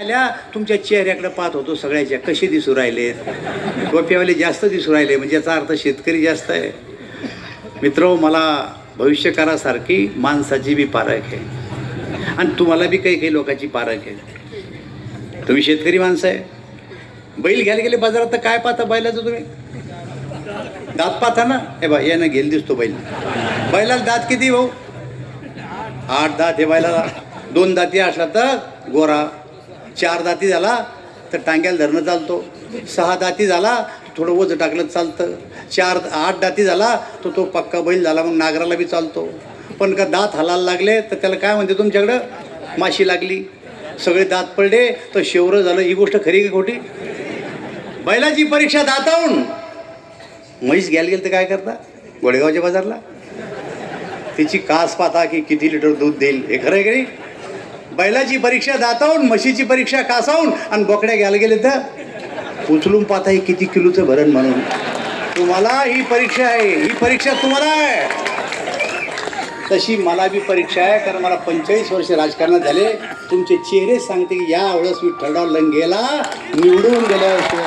आल्या तुमच्या चेहऱ्याकडे पाहत होतो सगळ्याच्या. कसे दिसू राहिलेत गोप्यावाले जास्त दिसू राहिले म्हणजे याचा अर्थ शेतकरी जास्त आहे. मित्र मला भविष्यकारासारखी माणसाची बी पारख आहे. आणि तुम्हाला बी काही काही लोकांची पारख आहे. तुम्ही शेतकरी माणसं आहे. बैल घ्यायला गेले बाजारात तर काय पाहता बैलाचं तुम्ही? दात पाहता ना? हे बा यानं गेल दिसतो बैल. बैलाला दात किती भाऊ? आठ दात हे बैलाला. दोन दाती असला तर गोरा. चार दाती झाला तर टांग्याला धरणं चालतो. सहा दाती झाला थोडं वज टाकलं चालतं. चार आठ दाती झाला तर तो पक्का बैल झाला मग नागराला बी चालतो. पण का दात हलायला लागले तर त्याला काय म्हणते तुमच्याकडं? माशी लागली. सगळे दात पडले तर शेवरं झालं. ही गोष्ट खरी की खोटी? बैलाची परीक्षा दातावून म्हैस घ्यायला गेलं तर काय करता? गोडेगावच्या बाजारला. तिची कास पाहता की किती लिटर दूध देईल? हे खरं आहे की नाही? बैलाची परीक्षा दातावून म्हशीची परीक्षा कासावून आणि बोकड्या घ्यायला गेले तर? उचलून पाहता हे किती किलोचं भरण म्हणून. तुम्हाला ही परीक्षा आहे. ही परीक्षा तुम्हाला आहे. तशी मला बी परीक्षा आहे कारण मला पंचेचाळीस वर्ष राजकारणात झाले. तुमचे चेहरे सांगते की या वेळेस विठ्ठलराव लंगेला निवडून गेल्याशिवाय